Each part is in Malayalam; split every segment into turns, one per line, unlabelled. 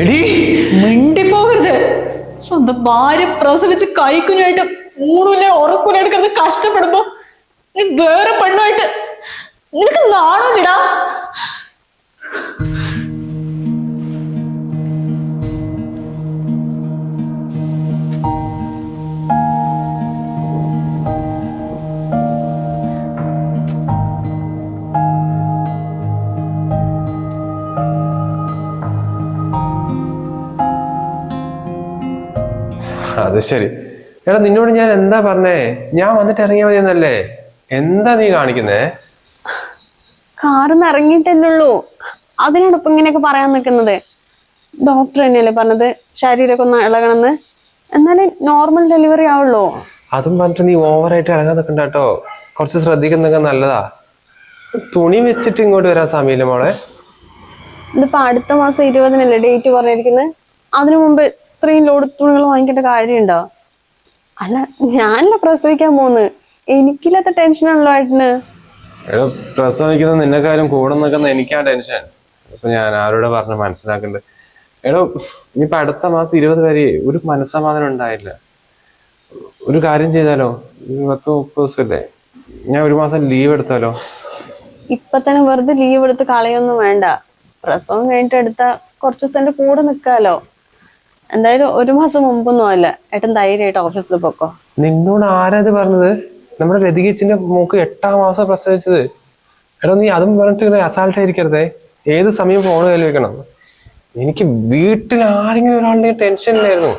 എടി.
മിണ്ടിപ്പോകരുത്. സ്വന്തം ഭാര്യ പ്രസവിച്ച് കൈക്കുഞ്ഞായിട്ട് ഊണില്ല ഉറക്കുലായിട്ട് കിടന്ന് കഷ്ടപ്പെടുമ്പോ നീ വേറെ പെണ്ണുമായിട്ട് നിനക്ക് നാണമില്ലടാ
അത് ശരി. എടാ നിന്നോട് ഞാൻ എന്താ പറഞ്ഞേ? ഞാൻ വന്നിട്ട് ഇറങ്ങിയാൽ മതി എന്നല്ലേ എന്താ നീ കാണിക്കുന്നേ?
കാറിന്ന് ഇറങ്ങിയിട്ടല്ലുള്ളൂ അതിനാണ് ഇപ്പൊ ഇങ്ങനെയൊക്കെ പറയാൻ നിൽക്കുന്നത്. ഡോക്ടർ തന്നെയല്ലേ പറഞ്ഞത്? ശരീരമൊക്കെ ഒന്ന് ഇളകണമെന്ന്. എന്നാലേ നോർമൽ ഡെലിവറി ആവുള്ളൂ.
അതും പറഞ്ഞിട്ട് നീ ഓവറായിട്ട് ഇളകാൻ നിൽക്കണ്ട കേട്ടോ. കുറച്ച് ശ്രദ്ധിക്കുന്നൊക്കെ നല്ലതാ. തുണി വെച്ചിട്ട് ഇങ്ങോട്ട് വരാൻ സമയമില്ല മോളെ?
ഇതിപ്പോ അടുത്ത മാസം ഇരുപതിനല്ലേ ഡേറ്റ് പറഞ്ഞിരിക്കുന്നത്? അതിനു മുമ്പ് ഇത്രയും ലോഡ് തുണികൾ വാങ്ങിക്കേണ്ട കാര്യമുണ്ടോ? അല്ല ഞാനല്ല പ്രസവിക്കാൻ പോകുന്നത് എനിക്കില്ലാത്ത ടെൻഷനാണല്ലോ ഏട്ടന്.
പ്രസവിക്കുന്ന പ്രസവിക്കുന്ന കാര്യം കൂടെ നിൽക്കുന്ന എനിക്കാ ടെൻഷൻ ഇപ്പൊ ഞാൻ ആരോട് പറഞ്ഞ് മനസ്സിലാക്കണ്ട് എടോ ഇനിയിപ്പൊ അടുത്ത മാസം ഇരുപത് വരെ ഒരു മനസ്സമാധാനം ഉണ്ടായില്ല. ഒരു കാര്യം ചെയ്താലോ? പത്ത് മുപ്പത് ദിവസമല്ലേ? ഞാൻ ഒരു മാസം ലീവ് എടുത്താലോ?
ഇപ്പൊ തന്നെ വെറുതെ ലീവ് എടുത്ത് കളയൊന്നും വേണ്ട. പ്രസവം കഴിഞ്ഞിട്ട് എടുത്ത കുറച്ച് ദിവസം കൂടെ നിൽക്കാലോ എന്തായാലും ഒരു മാസം മുമ്പൊന്നും അല്ല. ഏട്ടൻ ധൈര്യമായിട്ട് ഓഫീസിൽ പൊക്കോ.
നിന്നോട് ആരാത് പറഞ്ഞത്? നമ്മുടെ രതികച്ചിന്റെ മൂക്ക് എട്ടാം മാസം പ്രസവിച്ചത്. എടോ നീ അതും പറഞ്ഞിട്ട് ഇങ്ങനെ അസാൾട്ട് ആയിരിക്കരുതേ. ഏത് സമയം ഫോൺ കയ്യിൽ വെക്കണം? എനിക്ക് വീട്ടിൽ ആരെങ്കിലും ഒരാളുടെ ടെൻഷൻ ഇല്ലായിരുന്നു.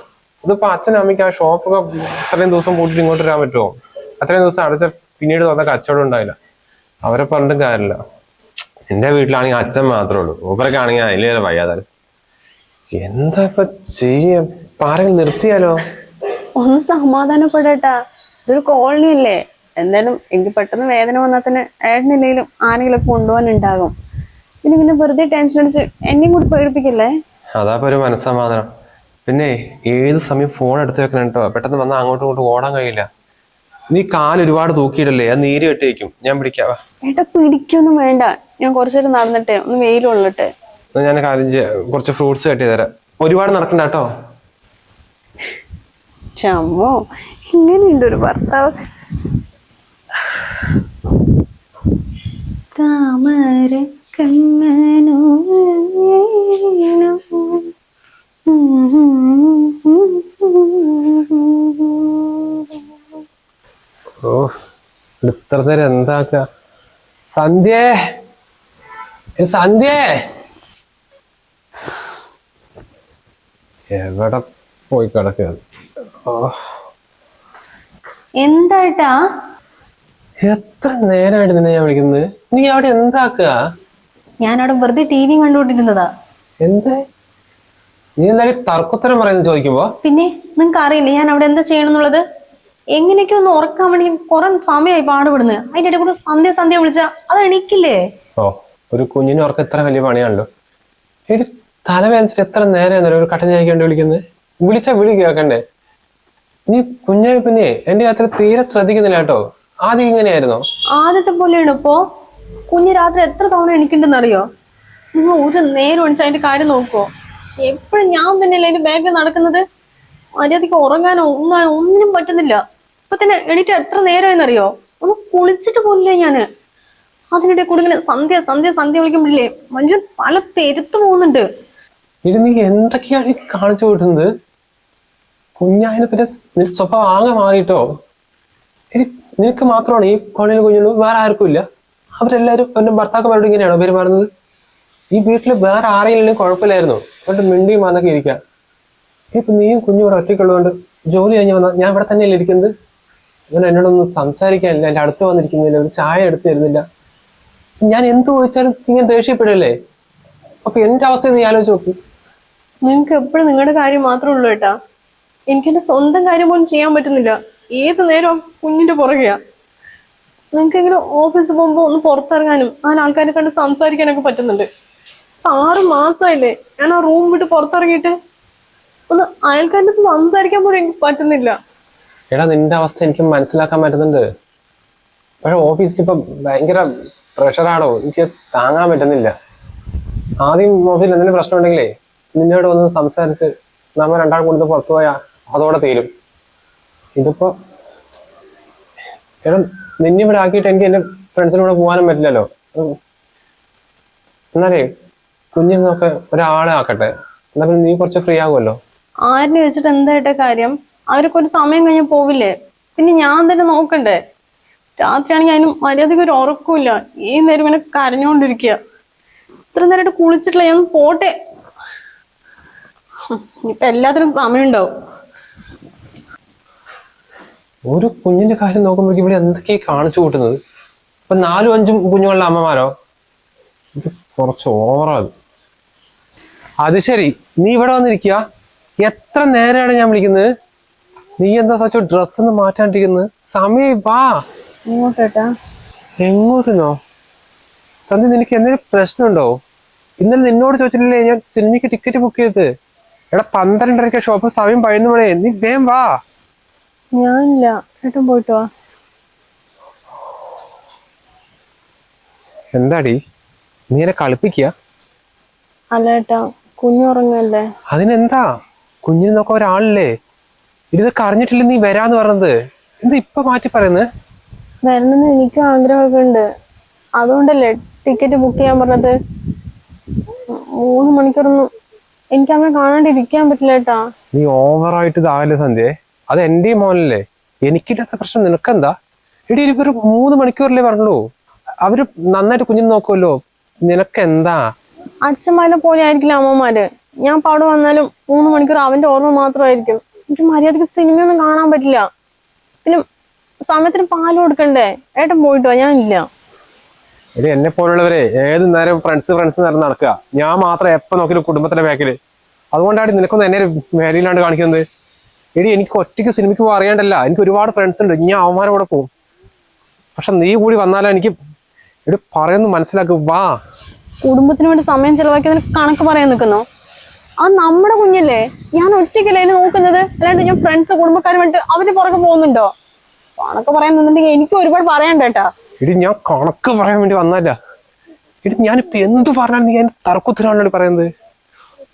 ഇതിപ്പോ അച്ഛനും അമ്മയ്ക്ക് ആ ഷോപ്പൊക്കെ ഇത്രയും ദിവസം പൂട്ടിട്ട് ഇങ്ങോട്ട് വരാൻ പറ്റുമോ? അത്രയും ദിവസം അടച്ച പിന്നീട് വന്ന കച്ചവടം ഉണ്ടായില്ല. അവരെ പറഞ്ഞിട്ടും കാര്യമില്ല. എന്റെ വീട്ടിലാണെങ്കിൽ അച്ഛൻ മാത്രമേ ഉള്ളൂ. മൂപ്പരൊക്കെ ആണെങ്കിൽ അതിലേറെ വയ്യാതാലും എന്താ ഇപ്പൊ ചെയ്യാ പാറയിൽ നിർത്തിയാലോ?
ഒന്ന് സമാധാനപ്പെടട്ടാ. ഇതൊരു കോളനി അല്ലേ? എന്തായാലും എനിക്ക് പെട്ടെന്ന് വേദന വന്നാൽ തന്നെ ഏട്ടനില്ലെങ്കിലും ആരെങ്കിലും ഒക്കെ കൊണ്ടുപോകാനുണ്ടാകും. പിന്നെ ഇങ്ങനെ വെറുതെ ടെൻഷൻ അടിച്ച് എന്നെയും കൂടി പേടിപ്പിക്കല്ലേ?
അതാ ഒരു മനസ്സമാധാനം. പിന്നെ ഏത് സമയം ഫോൺ എടുത്ത് വെക്കണം കേട്ടോ പെട്ടെന്ന് വന്നാൽ അങ്ങോട്ടും ഇങ്ങോട്ടും ഓടാൻ കഴിയില്ല. നീ കാൽ ഒരുപാട് തൂക്കിയിടല്ലേ? അത് നീര് കെട്ടി വെക്കും ഞാൻ പിടിക്കാവാ
ഏട്ടാ പിടിക്കൊന്നും വേണ്ട. ഞാൻ കുറച്ചേരം നടന്നിട്ടെ. ഒന്ന് വെയിലുള്ളട്ടെ
ഞാൻ കാര്യം ചെയ്യാം. കുറച്ച് ഫ്രൂട്ട്സ് കട്ട് ചെയ്ത് തരാം ഒരുപാട് നടക്കണ്ട കേട്ടോ.
ചമ്മോ ഇങ്ങനെയുണ്ട് ഒരു ഭർത്താവ്. താമര കണ്ണനോ
ഓ ഇത്ര നേരം എന്താക്ക? സന്ധ്യേ. സന്ധ്യേ. എവിടെ പോയി കിടക്കുക
എന്താട്ടാ
എത്ര നേരമായിട്ട് നിന്നെ ഞാൻ വിളിക്കുന്നത്? നീ അവിടെ എന്താക്കുക?
ഞാൻ അവിടെ വെറുതെ ടി വി കണ്ടുകൊണ്ടിരുന്നതാ.
എന്ത്? നീ എന്തായാലും തർക്കത്തരം പറയുന്നത് ചോദിക്കുമ്പോ?
പിന്നെ നിങ്ങക്ക് അറിയില്ല ഞാൻ അവിടെ എന്താ ചെയ്യണമെന്നുള്ളത്? എങ്ങനെയൊക്കെ ഒന്ന് ഉറക്കാൻ വേണ്ടി കുറെ സമയമായി പാടുപെടുന്നത് അതിന്റെ ഇടയിൽ കൂടെ സന്ധ്യ സന്ധ്യ വിളിച്ച അത് എണീക്കില്ലേ
ഓ ഒരു കുഞ്ഞിന് ഉറക്കം ഇത്ര വലിയ പണിയാണല്ലോ. എടി തല വേദനിച്ചിട്ട് എത്ര നേരം ഒരു കട്ടൻ കണ്ട് വിളിക്കുന്നത്? വിളിച്ച വിളി കേൾക്കണ്ടേ? നീ കുഞ്ഞായി പിന്നെ എന്റെ കാര്യത്തിൽ തീരെ ശ്രദ്ധിക്കുന്നില്ല കേട്ടോ. ആദ്യം ഇങ്ങനെയായിരുന്നോ?
ആദ്യത്തെ പോലെയാണ് ഇപ്പോ. കുഞ്ഞ് രാത്രി എത്ര തവണ എണീക്കുന്നുണ്ടെന്ന് അറിയോ നിങ്ങൾ ഒരു നേരം എണിച്ച് അതിന്റെ കാര്യം നോക്കുവോ? എപ്പോഴും ഞാൻ തന്നെയല്ലേ അതിന്റെ ബാഗിൽ നടക്കുന്നത്? മര്യാദയ്ക്ക് ഉറങ്ങാനോ ഉണ്ണാനോ ഒന്നിനും പറ്റുന്നില്ല. ഇപ്പൊ തന്നെ എണീറ്റ് എത്ര നേരമായെന്നറിയോ? ഒന്ന് കുളിച്ചിട്ട് പോലില്ലേ ഞാൻ? അതിനിടെ കൂടെ ഇങ്ങനെ സന്ധ്യ സന്ധ്യ സന്ധ്യ വിളിക്കുമ്പോഴില്ലേ മനുഷ്യൻ പല പെരുത്തു പോകുന്നുണ്ട്.
ഇനി നീ എന്തൊക്കെയാണ് കാണിച്ചു കൂട്ടുന്നത് കുഞ്ഞായനെ പിന്നെ നിന്റെ സ്വഭാവം ആകെ മാറിയിട്ടോ? നിനക്ക് മാത്രമാണ് ഈ കോണിന് കുഞ്ഞുള്ളൂ വേറെ ആർക്കും ഇല്ല. അവരെല്ലാരും എന്റെ ഭർത്താക്കന്മാരോട് ഇങ്ങനെയാണോ പെരുമാറുന്നത്? ഈ വീട്ടിൽ വേറെ ആരെങ്കിലും കുഴപ്പമില്ലായിരുന്നു. അതുകൊണ്ട് മിണ്ടിയും വന്നൊക്കെ ഇരിക്കാം. ഇപ്പൊ നീയും കുഞ്ഞും ഇവിടെ ഒറ്റയ്ക്കുള്ളതുകൊണ്ട് ജോലി കഴിഞ്ഞ് വന്നാൽ ഞാൻ ഇവിടെ തന്നെയല്ലേ ഇരിക്കുന്നത്? അങ്ങനെ എന്നോടൊന്നും സംസാരിക്കാനില്ല. എന്റെ അടുത്ത് വന്നിരിക്കുന്നില്ല. ഒരു ചായ എടുത്തു തരുന്നില്ല. ഞാൻ എന്ത് ചോദിച്ചാലും ഇങ്ങനെ ദേഷ്യപ്പെടല്ലേ? അപ്പൊ എന്റെ അവസ്ഥ നീ ആലോചിച്ച് നോക്ക്.
നിങ്ങൾക്ക് എപ്പോഴും നിങ്ങളുടെ കാര്യം മാത്രമേ ഉള്ളൂ കേട്ടാ എനിക്ക് എന്റെ സ്വന്തം കാര്യം പോലും ചെയ്യാൻ പറ്റുന്നില്ല. ഏത് നേരം കുഞ്ഞിന്റെ പുറകെയാ. നിങ്ങൾക്കെങ്കിലും ഓഫീസിൽ പോകുമ്പോൾ ഒന്ന് പുറത്തിറങ്ങാനും ആ ആൾക്കാരെ കണ്ട് സംസാരിക്കാനൊക്കെ പറ്റുന്നുണ്ട്. ഇപ്പൊ ആറ് മാസമായില്ലേ ഞാൻ ആ റൂം വിട്ട് പുറത്തിറങ്ങിയിട്ട് ഒന്ന് അയൽക്കാരുടെ അടുത്ത് സംസാരിക്കാൻ പോലും എനിക്ക് പറ്റുന്നില്ല.
എടാ നിന്റെ അവസ്ഥ എനിക്ക് മനസ്സിലാക്കാൻ പറ്റുന്നുണ്ട്. പക്ഷെ ഓഫീസിൽ ഇപ്പൊ ഭയങ്കര പ്രഷറാണോ എനിക്ക് താങ്ങാൻ പറ്റുന്നില്ല. ആദ്യം ഓഫീസിൽ എന്തെങ്കിലും പ്രശ്നം ഉണ്ടെങ്കിലേ നിന്നോട് വന്ന് സംസാരിച്ച് നമ്മൾ രണ്ടാൾ കൂടുതൽ പുറത്തു പോയാൽ അതോടെ തീരും. ഇതിപ്പോ എടാ നിന്നെ ഇവിടെ ആക്കിയിട്ട് എനിക്ക് എന്റെ ഫ്രണ്ട്സിനോട് പോകാനും പറ്റില്ലല്ലോ. എന്നാലേ കുഞ്ഞുങ്ങളൊക്കെ ഒരാളെ ആക്കട്ടെ. എന്നാ പിന്നെ നീ കുറച്ച് ഫ്രീ ആകുമല്ലോ.
ആരിനെ വെച്ചിട്ട് എന്തായിട്ട കാര്യം? അവരൊക്കെ ഒരു സമയം കഴിഞ്ഞ് പോവില്ലേ? പിന്നെ ഞാൻ തന്നെ നോക്കണ്ടേ? രാത്രിയാണെങ്കിൽ അതിന് മര്യാദയ്ക്ക് ഒരു ഉറക്കമില്ല ഈ നേരം ഇങ്ങനെ കരഞ്ഞുകൊണ്ടിരിക്കുക ഇത്ര നേരമായിട്ട് കുളിച്ചിട്ടില്ല. ഞാൻ പോട്ടെ? ഇനിയിപ്പൊ എല്ലാത്തിനും സമയം ഉണ്ടാവും
ഒരു കുഞ്ഞിന്റെ കാര്യം നോക്കുമ്പോഴേക്കും ഇവിടെ എന്തൊക്കെയാ കാണിച്ചു കൂട്ടുന്നത്? ഇപ്പൊ നാലും അഞ്ചും കുഞ്ഞുങ്ങളുടെ അമ്മമാരോ? ഇത് കുറച്ച് ഓവറാണ് അത് ശരി. നീ ഇവിടെ വന്നിരിക്കുക. എത്ര നേരമാണ് ഞാൻ വിളിക്കുന്നത്? നീ എന്താ സച്ചോ ഡ്രസ് ഒന്ന് മാറ്റാണ്ടിരിക്കുന്നത്? സമയം വാ.
ഇങ്ങോട്ടേട്ടാ
എങ്ങോട്ടുന്നോ? സന്ധ്യ നിനക്ക് എന്തെങ്കിലും പ്രശ്നമുണ്ടോ? ഇന്നലെ നിന്നോട് ചോദിച്ചിട്ടില്ലേ ഞാൻ സിനിമയ്ക്ക് ടിക്കറ്റ് ബുക്ക് ചെയ്തത്? എടാ പന്ത്രണ്ടരക്ക് ഷോപ്പ് സമയം പതിനൊന്ന് മണി. നീ വേം വാ.
ഞാനില്ല. ഏട്ടൻ പോയിട്ട് വാ.
എന്താടി? നീ എന്നെ കളിപ്പിക്കുക
അല്ല ഏട്ടാ കുഞ്ഞുറങ്ങല്ലേ
അതിനെന്താ? കുഞ്ഞിന് നോക്കാൻ ഒരാളില്ലേ? ഇതൊക്കെ അറിഞ്ഞിട്ടില്ല നീ വരാന്ന് പറഞ്ഞത്? എന്താ ഇപ്പൊ മാറ്റി പറയുന്നത്
വരണമെന്ന് എനിക്കും ആഗ്രഹമൊക്കെ ഉണ്ട് അതുകൊണ്ടല്ലേ ടിക്കറ്റ് ബുക്ക് ചെയ്യാൻ പറഞ്ഞത്? മൂന്ന് മണിക്കൂറൊന്നും എനിക്ക് അങ്ങനെ കാണാണ്ടിരിക്കാൻ പറ്റില്ല കേട്ടാ.
നീ ഓവറായിട്ട് ഇതാകല്ലേ സന്ധ്യ? അത് എന്റെയും മോനല്ലേ? എനിക്കില്ലാത്ത പ്രശ്നം നിനക്കെന്താ? എടി ഒരു മൂന്ന് മണിക്കൂറല്ലേ പറഞ്ഞുള്ളൂ. അവർ നന്നായിട്ട് കുഞ്ഞിനെ നോക്കുമല്ലോ നിനക്കെന്താ?
അച്ഛന്മാരെ പോലെ ആയിരിക്കില്ല അമ്മമാര്. ഞാൻ ഇപ്പൊ അവിടെ വന്നാലും മൂന്ന് മണിക്കൂർ അവന്റെ ഓർമ്മ മാത്രമായിരിക്കും. എനിക്ക് മര്യാദയ്ക്ക് സിനിമയൊന്നും കാണാൻ പറ്റില്ല. പിന്നെ സമയത്തിന് പാൽ കൊടുക്കണ്ടേ? ഏട്ടൻ പോയിട്ടോ ഞാൻ ഞാനില്ല.
എടി എന്നെ പോലുള്ളവരെ ഏത് നേരം ഫ്രണ്ട്സ് ഫ്രണ്ട്സ് നേരം നടക്കുക. ഞാൻ മാത്രം എപ്പോ നോക്കിയാലും കുടുംബത്തിന്റെ ബാക്കിൽ അതുകൊണ്ടാണ് നിനക്കൊന്നും എന്നെ വേലയിലാണ്ട് കാണിക്കുന്നത്? എടി എനിക്ക് ഒറ്റയ്ക്ക് സിനിമയ്ക്ക് പോകാൻ അറിയാണ്ടല്ല. എനിക്ക് ഒരുപാട് ഫ്രണ്ട്സ് ഉണ്ട്. ഞാൻ അവന്മാരെ കൂടെ പോകും പക്ഷെ നീ കൂടി വന്നാലോ എനിക്ക് എടി പറയുന്നു മനസ്സിലാക്കി. വാ.
കുടുംബത്തിന് വേണ്ടി സമയം ചെലവാക്കിയതിന് കണക്ക് പറയാൻ നിൽക്കുന്നു? അത് നമ്മുടെ കുഞ്ഞല്ലേ? ഞാൻ ഒറ്റയ്ക്കല്ലേ നോക്കുന്നത്? അല്ലാണ്ട് ഞാൻ ഫ്രണ്ട്സ് കുടുംബക്കാരുമായിട്ട് അവർ പുറകെ പോകുന്നുണ്ടോ? കണക്ക് പറയാൻ നിന്നിട്ടുണ്ടെങ്കിൽ എനിക്ക് ഒരുപാട് പറയണ്ട കേട്ടാ.
എടി ഞാൻ കണക്ക് പറയാൻ വേണ്ടി വന്നല്ല എടി ഞാനിപ്പോ എന്ത് പറഞ്ഞാലും നീ അതിന്റെ തർക്കുത്തരാണല്ലോ പറയുന്നത്.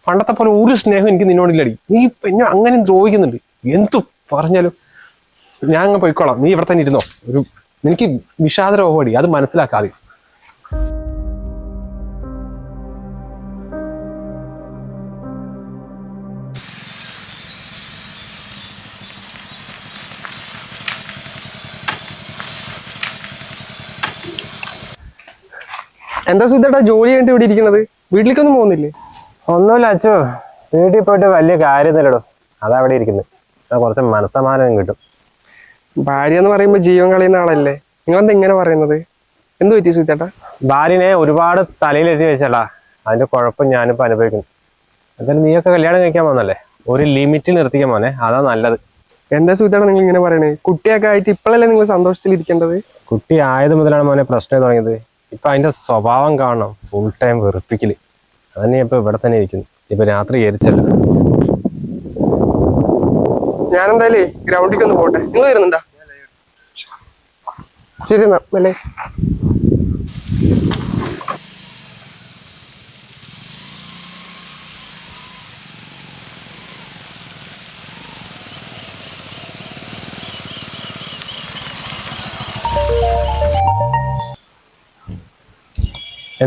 പണ്ടത്തെ പോലെ ഒരു സ്നേഹം എനിക്ക് നിന്നോടില്ലടി നീ എന്നെ അങ്ങനെ ദ്രോഹിക്കുന്നുണ്ട്. എന്തു പറഞ്ഞാലും ഞാൻ അങ്ങ് പോയിക്കോളാം. നീ ഇവിടെ തന്നെ ഇരുന്നോ. ഒരു എനിക്ക് വിഷാദ രോഗമടി അത് മനസ്സിലാക്കാതെ.
എന്താ സുധേട്ടാ ജോലി കഴിഞ്ഞിട്ട് ഇവിടെ ഇരിക്കണത് വീട്ടിലേക്കൊന്നും പോകുന്നില്ലേ?
ഒന്നുമില്ല അച്ചു. വീട്ടിൽ പോയിട്ട് വലിയ കാര്യമൊന്നുമില്ലടോ. അതാ അവിടെ ഇരിക്കുന്നത് കുറച്ച് മനസ്സമാനം കിട്ടും.
ഭാര്യ എന്ന് പറയുമ്പോ ജീവൻ കളയുന്ന ആളല്ലേ? നിങ്ങളെന്താ ഇങ്ങനെ പറയുന്നത്? എന്ത് പറ്റി സുധേട്ടാ?
ഭാര്യനെ ഒരുപാട് തലയിലെത്തി വെച്ചടാ. അതിന്റെ കുഴപ്പം ഞാനിപ്പോ അനുഭവിക്കുന്നു. എന്തായാലും നീയൊക്കെ കല്യാണം കഴിക്കാൻ പോന്നല്ലേ ഒരു ലിമിറ്റിൽ നിർത്തിക്കാൻ പോന്നെ അതാ നല്ലത്.
എന്താ സുഹൃത്താണ് നിങ്ങൾ ഇങ്ങനെ പറയണേ? കുട്ടിയൊക്കെ ആയിട്ട് ഇപ്പോഴല്ലേ നിങ്ങൾ സന്തോഷത്തിൽ ഇരിക്കേണ്ടത്
കുട്ടി ആയത് മുതലാണ് മോനെ പ്രശ്നം തുടങ്ങിയത്. ഇപ്പൊ അതിന്റെ സ്വഭാവം കാണണം. ഫുൾ ടൈം വെറുപ്പിക്കൽ. അതന്നെ ഇപ്പൊ ഇവിടെ തന്നെ ഇരിക്കുന്നു. ഇപ്പൊ രാത്രി കയറിച്ചല്ല
ഞാൻ എന്തായാലേ ഗ്രൗണ്ടിലേക്ക് ഒന്ന് പോട്ടെ. നിങ്ങൾ വരുന്നുണ്ടോ? ശരി എന്നാ അല്ലേ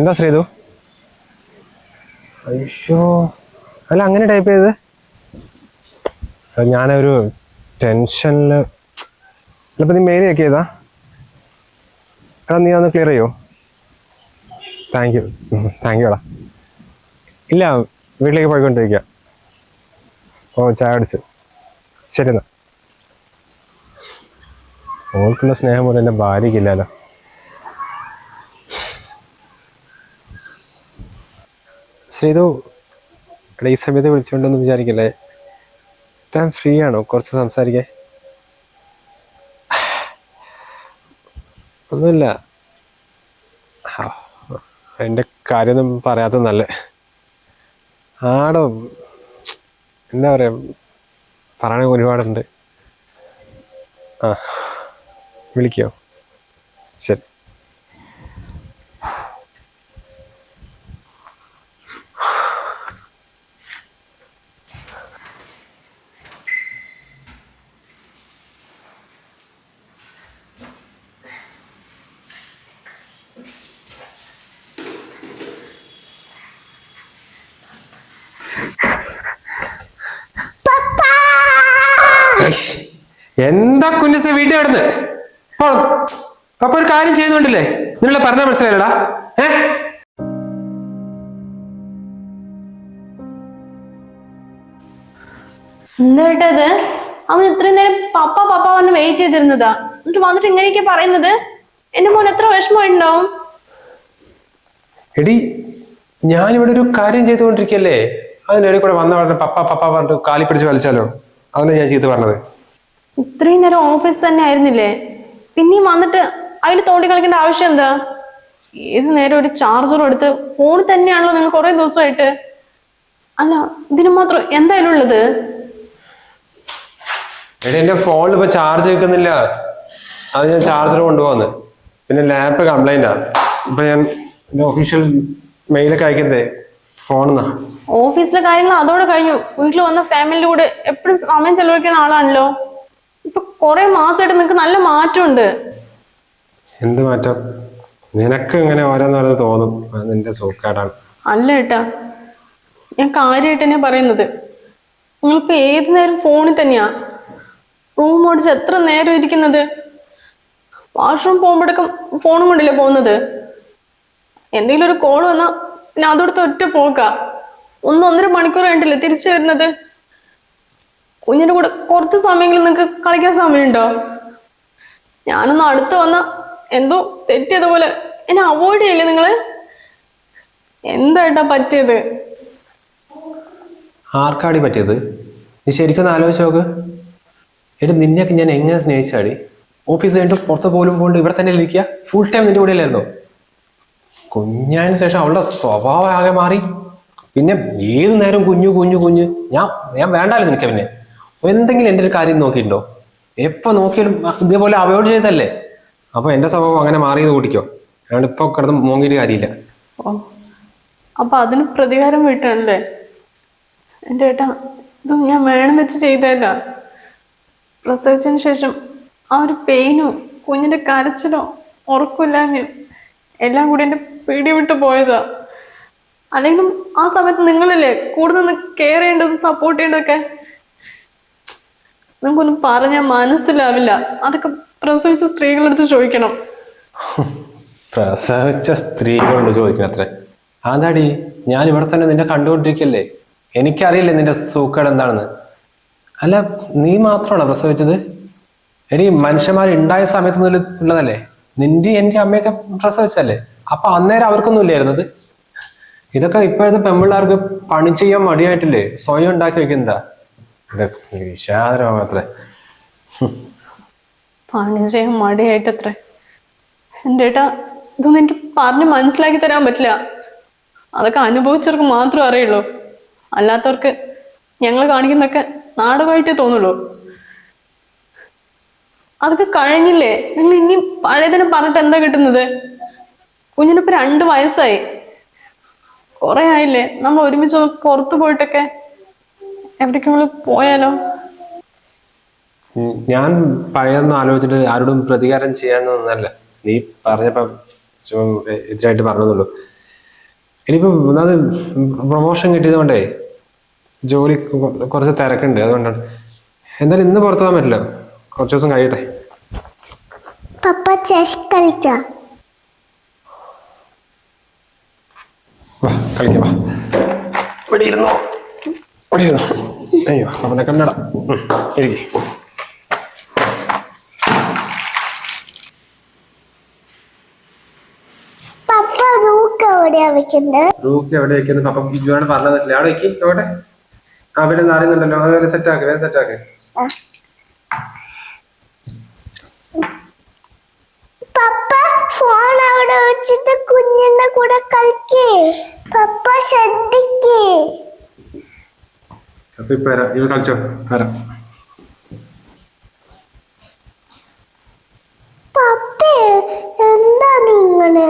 എന്താ ശ്രീതു? അയ്യോ. അല്ല അങ്ങനെ ടൈപ്പ് ചെയ്ത്. ഞാനൊരു ടെൻഷനിൽ ചിലപ്പോൾ നീ മെയിൽ ഒക്കെ ചെയ്താ? എടാ നീ ഒന്ന് ക്ലിയർ ചെയ്യോ? താങ്ക് യു താങ്ക് യു എടാ. ഇല്ല വീട്ടിലേക്ക് പോയിക്കൊണ്ടിരിക്കുക ഓ ചായ അടിച്ചു ശരി എന്നാ. ഓൾക്കുള്ള സ്നേഹം പോലെ എന്റെ ഭാര്യയ്ക്കില്ലല്ലോ ശ്രീതു എടാ ഈ സമയത്ത് വിളിച്ചുകൊണ്ടൊന്നും വിചാരിക്കല്ലേ? താൻ ഫ്രീ ആണോ കുറച്ച് സംസാരിക്കേ. ഒന്നുമില്ല. എന്റെ കാര്യമൊന്നും പറയാത്ത നല്ല. ആടോ എന്താ പറയാ? പറയണ ഒരുപാടുണ്ട്. ആ വിളിക്കോ. ശരി. എന്താ കുഞ്ഞസ വീട്ടിൽ കിടന്ന്? അപ്പൊ ഒരു കാര്യം ചെയ്യുന്നുണ്ടല്ലേ നിങ്ങളെ പറഞ്ഞ മനസ്സിലായില്ലടാ. ഏ?
എന്നിട്ടത് അവൻ ഇത്രയും നേരം പപ്പ പപ്പ വന്ന് വെയിറ്റ് ചെയ്തിരുന്നതാ. എന്നിട്ട് വന്നിട്ട് ഇങ്ങനെയൊക്കെ പറയുന്നത്? എന്റെ മോൻ എത്ര വിഷമമുണ്ടാവും
എടി ഞാനിവിടെ ഒരു കാര്യം ചെയ്തുകൊണ്ടിരിക്കല്ലേ? അതിനിടയിൽ കൂടെ വന്ന പറഞ്ഞ പപ്പ പപ്പ പറഞ്ഞിട്ട് കാലി പിടിച്ച് വലിച്ചാലോ? അതാണ് ഞാൻ ചെയ്ത് പറഞ്ഞത്.
ഇത്രയും നേരം ഓഫീസ് തന്നെ ആയിരുന്നില്ലേ? പിന്നെയും വന്നിട്ട് അതിൽ തോണ്ടി കളിക്കേണ്ട ആവശ്യം എന്താ? ഏത് നേരം ഒരു ചാർജർ എടുത്ത് ഫോണിൽ തന്നെയാണല്ലോ നിങ്ങൾ കുറെ ദിവസമായിട്ട്. അല്ല ഇതിന് മാത്രം എന്തായാലും ഉള്ളത്?
എടി എന്റെ ഫോണിൽ ഇപ്പൊ ചാർജ് വെക്കുന്നില്ല അത് ഞാൻ ചാർജർ കൊണ്ടുപോകുന്നു. പിന്നെ ലാപ്പ് കംപ്ലൈന്റാ ഇപ്പൊ ഞാൻ ഓഫീഷ്യൽ ഒഫീഷ്യൽ മെയിലൊക്കെ അയക്കുന്നേ ഫോണിന്നാ
ഓഫീസിലെ കാര്യങ്ങൾ അതോടെ കഴിഞ്ഞു. വീട്ടിൽ വന്ന ഫാമിലിയുടെ കൂടെ എപ്പോഴും സമയം ചെലവഴിക്കുന്ന ആളാണല്ലോ. കുറെ മാസമായിട്ട് നിനക്ക് നല്ല മാറ്റമുണ്ട്.
എന്ത് മാറ്റം? നിനക്ക് ഇങ്ങനെ ഓരോന്നോരോന്ന് തോന്നും. അത് നിന്റെ സൂക്കേടാണ്.
അല്ല ഏട്ടാ ഞാൻ കാര്യമായിട്ട് തന്നെയാ പറയുന്നത്. നിങ്ങളിപ്പോ ഏത് നേരം ഫോണിൽ തന്നെയാ? റൂം ഓടിച്ച് എത്ര നേരം ഇരിക്കുന്നത്? വാഷ്റൂം പോകുമ്പോഴേക്കും ഫോണും കൊണ്ടല്ലേ പോകുന്നത്? എന്തെങ്കിലും ഒരു കോൾ വന്നാ പിന്നെ അതോടത്ത് ഒറ്റ പോക്കാ. ഒന്ന് ഒന്നര മണിക്കൂർ കഴിഞ്ഞിട്ടില്ലേ തിരിച്ചു വരുന്നത്? കുഞ്ഞിന്റെ കൂടെ കുറച്ച് സമയങ്ങളിൽ നിങ്ങൾക്ക് കളിക്കാൻ സമയമുണ്ടോ? ഞാനൊന്ന് അടുത്ത് വന്ന എന്തോ തെറ്റിയതുപോലെ എന്നെ അവോയ്ഡ് ചെയ്യില്ലേ നിങ്ങൾ? എന്തായിട്ടാ പറ്റിയത്?
ആർക്കാടി പറ്റിയത്? നീ ശരിക്കും ആലോചിച്ച് നോക്ക്. എടി നിന്നെയൊക്കെ ഞാൻ എങ്ങനെ സ്നേഹിച്ചാടി? ഓഫീസ് കഴിഞ്ഞിട്ട് പുറത്ത് പോലും പോകണ്ട് ഇവിടെ തന്നെ ഇരിക്കുക ഫുൾ ടൈം നിന്റെ കൂടെ അല്ലായിരുന്നോ കുഞ്ഞായതിനു ശേഷം അവളുടെ സ്വഭാവം ആകെ മാറി. പിന്നെ ഏത് നേരം കുഞ്ഞു കുഞ്ഞു കുഞ്ഞു? ഞാൻ ഞാൻ വേണ്ടാലോ നിനക്ക് പിന്നെ? എന്തെങ്കിലും എന്റെ ഒരു കാര്യം നോക്കിയിട്ടുണ്ടോ? എപ്പോ നോക്കിയാലും ഇതേപോലെ അവോയ്ഡ് ചെയ്തല്ലേ അപ്പോൾ എന്റെ സ്വഭാവം അങ്ങനെ മാറിയത് കൂട്ടിക്കോ അതുകൊണ്ട് ഇപ്പൊ കിടന്ന് മോങ്ങിയിട്ട് കാര്യമില്ല.
ഓ അപ്പൊ അതിന് പ്രതികാരം വീട്ടാണല്ലേ? എന്റെ ഏട്ടാ ഇത് ഞാൻ വേണം വെച്ച് ചെയ്തതല്ല. പ്രസവിച്ചതിന് ശേഷം ആ ഒരു പെയിനോ കുഞ്ഞിന്റെ കരച്ചിലോ ഉറക്കില്ലാഞ്ഞു എല്ലാം കൂടി എന്റെ പിടി വിട്ട് പോയതാ. അല്ലെങ്കിലും ആ സമയത്ത് നിങ്ങളല്ലേ കൂടുതൽ കെയർ ചെയ്യേണ്ടതും സപ്പോർട്ട് ചെയ്യേണ്ടതൊക്കെ നിങ്ങൾക്കൊന്നും പറഞ്ഞാൽ മനസ്സിലാവില്ല. അതൊക്കെ പ്രസവിച്ച സ്ത്രീകളെടുത്ത് ചോദിക്കണം.
പ്രസവിച്ച സ്ത്രീകളോട് ചോദിക്കണം അത്ര അതാടി ഞാൻ ഇവിടെ തന്നെ നിന്നെ കണ്ടുകൊണ്ടിരിക്കല്ലേ? എനിക്കറിയില്ലേ നിന്റെ സൂക്കേട് എന്താണെന്ന്. അല്ല നീ മാത്രമാണോ പ്രസവിച്ചത്? എടി മനുഷ്യന്മാർ ഉണ്ടായ സമയത്ത് മുതൽ ഉള്ളതല്ലേ? നിന്റെ എനിക്ക് അമ്മയൊക്കെ പ്രസവിച്ചല്ലേ അപ്പൊ അന്നേരം അവർക്കൊന്നും ഇല്ലായിരുന്നത്? ഇതൊക്കെ ഇപ്പോഴത്തെ പെമ്പിള്ളാർക്ക് പണി ചെയ്യാൻ മടിയായിട്ടില്ലേ? സ്വയം ഉണ്ടാക്കി വെക്കുന്നതാ. വിഷാദരമാത്രേ
പണി മടിയായിട്ടത്രേ. എന്റെ ഏട്ടാ ഇതൊന്നും എനിക്ക് പറഞ്ഞ് മനസ്സിലാക്കി തരാൻ പറ്റില്ല. അതൊക്കെ അനുഭവിച്ചവർക്ക് മാത്രം അറിയുള്ളൂ. അല്ലാത്തവർക്ക് ഞങ്ങൾ കാണിക്കുന്നൊക്കെ നാടകമായിട്ടേ തോന്നുള്ളൂ. അതൊക്കെ കഴിഞ്ഞില്ലേ? നിങ്ങൾ ഇനി പഴയതിനെ പറഞ്ഞിട്ട് എന്താ കിട്ടുന്നത്? കുഞ്ഞിനിപ്പോ രണ്ട് വയസ്സായി. കുറെ ആയില്ലേ? നമ്മൾ ഒരുമിച്ച് പുറത്തു പോയിട്ടൊക്കെ എവിടേക്കെങ്കിലും പോയാലോ?
ഞാൻ പഴയൊന്നും ആലോചിച്ചിട്ട് ആരോടും പ്രതികാരം ചെയ്യാനൊന്നല്ല. നീ പറഞ്ഞപ്പോ എതിരായിട്ട് പറഞ്ഞതുള്ളൂ ഇനിയിപ്പോ ഒന്നാമത് പ്രൊമോഷൻ കിട്ടിയത് കൊണ്ടേ ജോലി കുറച്ച് തിരക്കുണ്ട്. അതുകൊണ്ടാണ്. എന്തായാലും ഇന്ന് പുറത്തു പോകാൻ പറ്റില്ല. കുറച്ച് ദിവസം കഴിയട്ടെ.
പപ്പ ചെസ് കളിക്കാം.
വാ കളിക്കാം വാ. ഇവിടെ ഇരുന്നോ? ഇരുന്നോ അയ്യോ അവനെ കണ്ണട. ഇരിക്കേ.
പപ്പ റൂക്ക് എവിടെയാ വെക്കുന്നത്?
റൂക്ക് എവിടെ വെക്കുന്നത് പപ്പ ബിജുവാണ് പറഞ്ഞതല്ലേ അവിടെ വെക്കി അവിടെ. അവിടെ നിന്ന് അറിയുന്നുണ്ടല്ലോ അതുവരെ സെറ്റ് ആക്ക് സെറ്റ് ആക്ക്.
പപ്പ ഫോൺ അവിടെ വെച്ചിട്ട് കുഞ്ഞിന്റെ കൂടെ കളിക്കേ. പപ്പ ശ്രദ്ധിക്കേ.
ഇപ്പൊ വരാം. ഇവ കളിച്ചോ? വരാം.
പപ്പേ എന്താണ് ഇങ്ങനെ?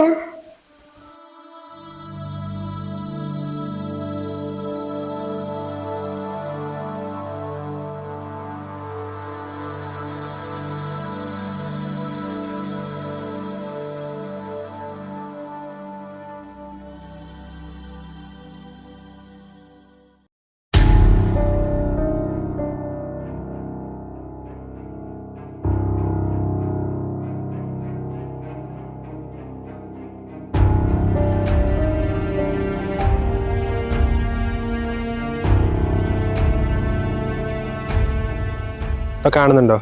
ഇപ്പൊ കാണുന്നുണ്ടോ?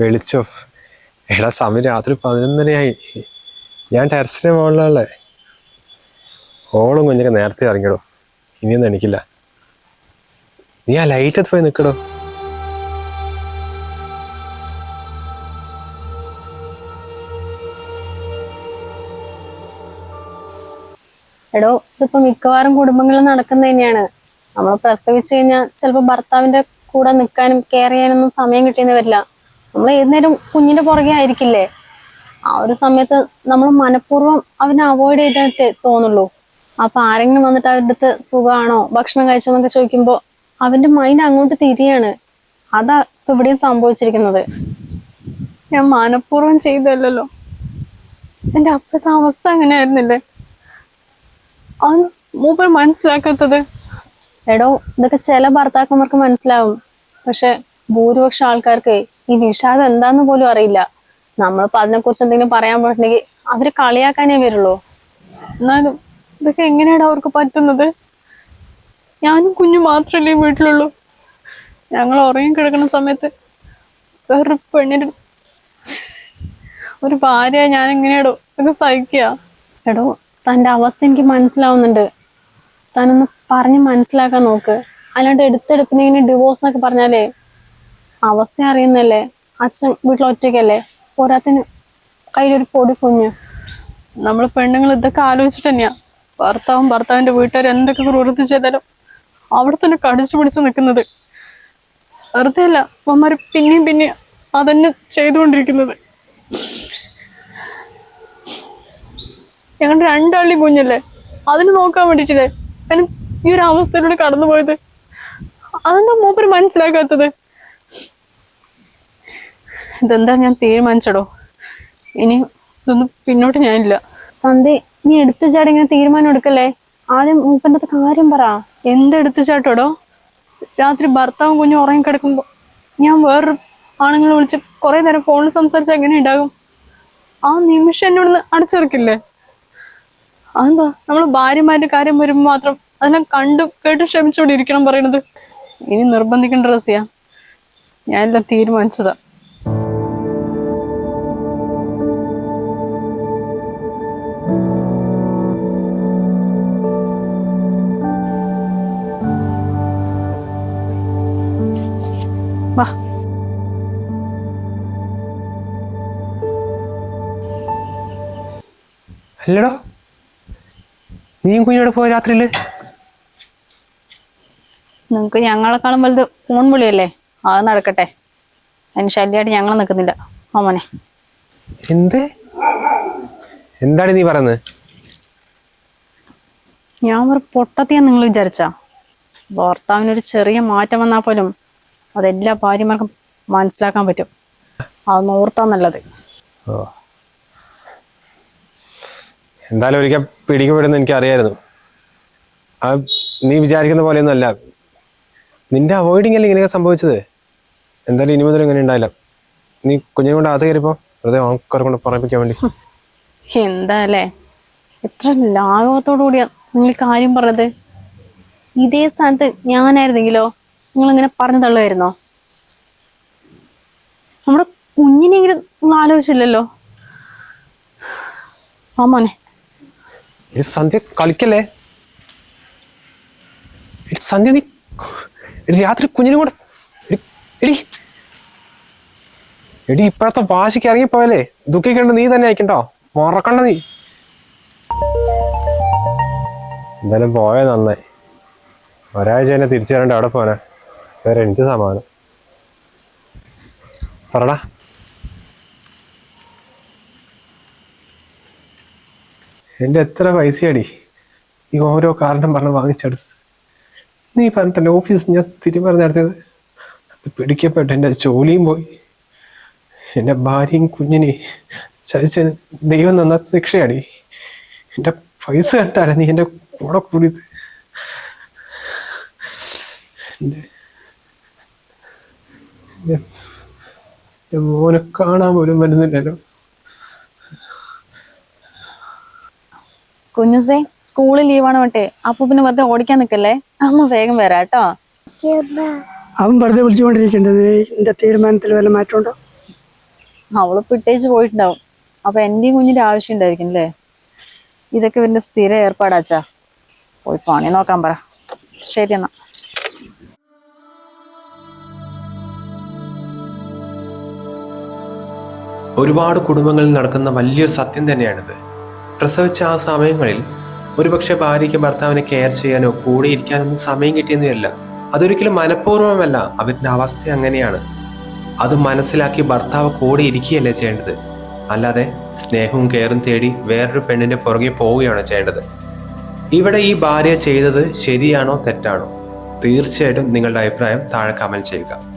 വെളിച്ചോ. എടാ സമയം രാത്രി പതിനൊന്നരയായി. ഞാൻ ടെറസിന്റെ മുകളിലുള്ളേ ഓളും കുഞ്ഞൊക്കെ നേരത്തെ ഇറങ്ങിടോ ഇനിയൊന്നും എണിക്കില്ല. നീ ആ ലൈറ്റ് പോയി നിൽക്കടോ.
എടോ ഇതിപ്പോ മിക്കവാറും കുടുംബങ്ങളിൽ നടക്കുന്നത് തന്നെയാണ്. നമ്മൾ പ്രസവിച്ചു കഴിഞ്ഞാൽ ചിലപ്പോൾ ഭർത്താവിന്റെ കൂടെ നിൽക്കാനും കെയർ ചെയ്യാനൊന്നും സമയം കിട്ടിയെന്ന് വരില്ല. നമ്മൾ ഏത് നേരം കുഞ്ഞിന്റെ പുറകെ ആയിരിക്കില്ലേ? ആ ഒരു സമയത്ത് നമ്മൾ മനഃപൂർവം അവനെ അവോയ്ഡ് ചെയ്തിട്ട് തോന്നുള്ളൂ. അപ്പൊ ആരെങ്കിലും വന്നിട്ട് അവരുടെ അടുത്ത് സുഖമാണോ? ഭക്ഷണം കഴിച്ചോ എന്നൊക്കെ ചോദിക്കുമ്പോൾ അവന്റെ മൈൻഡ് അങ്ങോട്ട് തിരിയാണ്. അതാ ഇപ്പൊ ഇവിടെയും സംഭവിച്ചിരിക്കുന്നത്.
ഞാൻ മനഃപൂർവം ചെയ്തല്ലോ എന്റെ അപ്പോഴത്തെ അവസ്ഥ അങ്ങനെ ആയിരുന്നില്ലേ അത് മൂപ്പർ മനസ്സിലാക്കാത്തത്?
എടോ ഇതൊക്കെ ചില ഭർത്താക്കന്മാർക്ക് മനസ്സിലാവും. പക്ഷെ ഭൂരിപക്ഷം ആൾക്കാർക്ക് ഈ വിഷാദം എന്താന്ന് പോലും അറിയില്ല. നമ്മളിപ്പോ അതിനെക്കുറിച്ച് എന്തെങ്കിലും പറയാൻ പോയിട്ടുണ്ടെങ്കിൽ അവർ കളിയാക്കാനേ വരുള്ളൂ.
എന്നാലും ഇതൊക്കെ എങ്ങനെയാണ് അവർക്ക് പറ്റുന്നത്? ഞാനും കുഞ്ഞു മാത്രമല്ലേ ഈ വീട്ടിലുള്ളൂ. ഞങ്ങൾ ഉറങ്ങി കിടക്കുന്ന സമയത്ത് വേറൊരു പെണ്ണിന് ഒരു ഭാര്യ ഞാൻ എങ്ങനെയാടോ ഇത് സഹിക്കുക
എടോ തന്റെ അവസ്ഥ എനിക്ക് മനസ്സിലാവുന്നുണ്ട്. താനൊന്ന് പറഞ്ഞ് മനസ്സിലാക്കാൻ നോക്ക്. അല്ലാണ്ട് എടുത്തെടുപ്പിന് ഡിവോഴ്സ് എന്നൊക്കെ പറഞ്ഞാലേ അവസ്ഥ അറിയുന്നല്ലേ അച്ഛൻ വീട്ടിൽ ഒറ്റയ്ക്കല്ലേ? പോരാത്തിന് കയ്യിലൊരു പൊടി കുഞ്ഞ്.
നമ്മൾ പെണ്ണുങ്ങൾ ഇതൊക്കെ ആലോചിച്ചിട്ട് തന്നെയാ. ഭർത്താവും ഭർത്താവിന്റെ വീട്ടുകാർ എന്തൊക്കെ പ്രവൃത്തി ചെയ്താലും അവിടെ തന്നെ കടിച്ചു പിടിച്ച് നിൽക്കുന്നത്. വെറുതെ അല്ല അമ്മമാര് പിന്നെയും പിന്നെയും അതന്നെ ചെയ്തുകൊണ്ടിരിക്കുന്നത്. ഞങ്ങളുടെ രണ്ടാളി കുഞ്ഞല്ലേ? അതിന് നോക്കാൻ വേണ്ടിട്ടില്ലേ ഞാൻ ഈ ഒരു അവസ്ഥയിലൂടെ കടന്നു പോയത്. അതെന്താ മൂപ്പര് മനസ്സിലാക്കാത്തത്? ഇതെന്താ ഞാൻ തീരുമാനിച്ചടോ? ഇനി ഇതൊന്നും പിന്നോട്ട് ഞാനില്ല.
സന്ധ്യ നീ എടുത്തു ചാടി ഇങ്ങനെ തീരുമാനം എടുക്കല്ലേ? ആദ്യം മൂപ്പന്റെ അടുത്ത് കാര്യം പറ.
എന്തെടുത്ത് ചാട്ടോടോ? രാത്രി ഭർത്താവും കുഞ്ഞും ഉറങ്ങി കിടക്കുമ്പോൾ ഞാൻ വേറൊരു ആണുങ്ങളെ വിളിച്ച് കുറേ നേരം ഫോണിൽ സംസാരിച്ച് എങ്ങനെ ഉണ്ടാകും ആ നിമിഷം എന്നോട് അടച്ചിറക്കില്ലേ അതെന്താ? നമ്മൾ ഭാര്യമാരുടെ കാര്യം വരുമ്പോൾ മാത്രം അതിനെ കണ്ടും കേട്ടും ക്ഷമിച്ചോടെ ഇരിക്കണം പറയണത്. ഇനി നിർബന്ധിക്കേണ്ട റസിയ. ഞാനെല്ലാം തീരുമാനിച്ചതാ. വാ.
അല്ലടോ നീയും കുഞ്ഞോട് പോയ രാത്രിയിൽ?
നിങ്ങക്ക് ഞങ്ങളെക്കാളും വലുത് ഫോൺ വിളിയല്ലേ? അത് നടക്കട്ടെ. അതിന് ശല്യമായിട്ട് ഞങ്ങൾ നിൽക്കുന്നില്ല ഓമനെ
എന്ത്? എന്താണ് നീ പറയുന്നത്?
ഞാൻ ഒരു പൊട്ടത്തിയാ നിങ്ങൾ വിചാരിച്ചാ. ഭർത്താവിനൊരു ചെറിയ മാറ്റം വന്നാൽ പോലും അതെല്ലാ ഭാര്യമാർക്കും മനസ്സിലാക്കാൻ പറ്റും. അതൊന്ന് ഓർത്താ നല്ലത്.
എന്തായാലും ഒരിക്കൽ പിടിക്കപ്പെടുന്ന എനിക്ക് അറിയായിരുന്നു ആ നീ വിചാരിക്കുന്ന പോലെയൊന്നും അല്ല. നിന്റെ അവോയ്ഡിങ് അല്ലേ ഇങ്ങനെയൊക്കെ സംഭവിച്ചത്? എന്തായാലും ഇനി മുതൽ ഇങ്ങനെ ഉണ്ടായില്ല നീ കുഞ്ഞിനെ കൊണ്ട് അത് കയറിപ്പോ വെറുതെ ആൾക്കാരെ കൊണ്ട് പറയിപ്പിക്കാൻ വേണ്ടി.
എന്താ അല്ലേ? എത്ര ലാഘവത്തോടു കൂടിയാ നിങ്ങൾ കാര്യം പറഞ്ഞത്. ഇതേ സ്ഥാനത്ത് ഞാനായിരുന്നെങ്കിലോ നിങ്ങൾ ഇങ്ങനെ പറഞ്ഞു തള്ളുമായിരുന്നോ? നമ്മുടെ കുഞ്ഞിനെങ്കിലും നിങ്ങൾ ആലോചിച്ചില്ലല്ലോ. ആ മോനെ.
സന്ധ്യ കളിക്കല്ലേ? സന്ധ്യ നീ എടി രാത്രി കുഞ്ഞിനും കൂടെ എടി, എടി. ഇപ്പോഴത്തെ വാശിക്ക് ഇറങ്ങിപ്പോയല്ലേ ദുഃഖിക്കേണ്ട നീ തന്നെ അയക്കണ്ടോ മറക്കണ്ട നീ. എന്തായാലും പോയ നന്നായി. ഒരാഴ്ച തന്നെ തിരിച്ചു തരണ്ട അവിടെ പോനെ. വേറെ എനിക്ക് സമാനം. പറടാ. എന്റെ എത്ര പൈസയാടി? ഈ ഓരോ കാരണം പറഞ്ഞ് വാങ്ങിച്ചെടുത്തത്. നീ പറഞ്ഞിട്ട് എന്റെ ഓഫീസ് ഞാൻ പറഞ്ഞ നടത്തിയത്. അത് പിടിക്കപ്പെട്ട്. എന്റെ ജോലിയും പോയി. എന്റെ ഭാര്യയും കുഞ്ഞിനെ ചതിച്ച ദൈവം തന്ന ശിക്ഷയാടി. എന്റെ പൈസ കണ്ടാല നീ എന്റെ കൂടെ കൂടിയത്. എന്റെ മോനെ കാണാൻ പോലും വരുന്നില്ലല്ലോ.
കുഞ്ഞുസേ സ്കൂളിൽ ലീവാണ് മറ്റേ അപ്പൊ പിന്നെ വെറുതെ ഓടിക്കാൻ നിക്കല്ലേ? അമ്മ വേഗം വരാട്ടോ
അവൻ വെറുതെ വിളിച്ചുകൊണ്ടിരിക്കേണ്ടത് എന്റെ തീരുമാനത്തിൽ വല്ല മാറ്റമുണ്ടോ?
അവൾ പിട്ടേച്ച് പോയിട്ടുണ്ടാവും. അപ്പൊ എന്റെയും കുഞ്ഞിന്റെ ആവശ്യം ഉണ്ടായിരിക്കും അല്ലേ? ഇതൊക്കെ ഇവന്റെ സ്ഥിര ഏർപ്പാടാച്ചാ പോയി പണി നോക്കാൻ പറ. ശരി എന്നാ.
ഒരുപാട് കുടുംബങ്ങളിൽ നടക്കുന്ന വലിയൊരു സത്യം തന്നെയാണിത്. പ്രസവിച്ച ആ സമയങ്ങളിൽ ഒരുപക്ഷെ ഭാര്യയ്ക്ക് ഭർത്താവിനെ കെയർ ചെയ്യാനോ കൂടെ ഇരിക്കാനൊന്നും സമയം കിട്ടിയെന്നില്ല. അതൊരിക്കലും മനഃപൂർവമല്ല. അവരുടെ അവസ്ഥ അങ്ങനെയാണ്. അത് മനസ്സിലാക്കി ഭർത്താവ് കൂടെ ഇരിക്കുകയല്ലേ ചെയ്യേണ്ടത്? അല്ലാതെ സ്നേഹവും കെയറും തേടി വേറൊരു പെണ്ണിന്റെ പുറകെ പോവുകയാണ് ചെയ്യേണ്ടത്? ഇവിടെ ഈ ഭാര്യ ചെയ്തത് ശരിയാണോ തെറ്റാണോ? തീർച്ചയായിട്ടും നിങ്ങളുടെ അഭിപ്രായം താഴെ കമന്റ് ചെയ്യുക.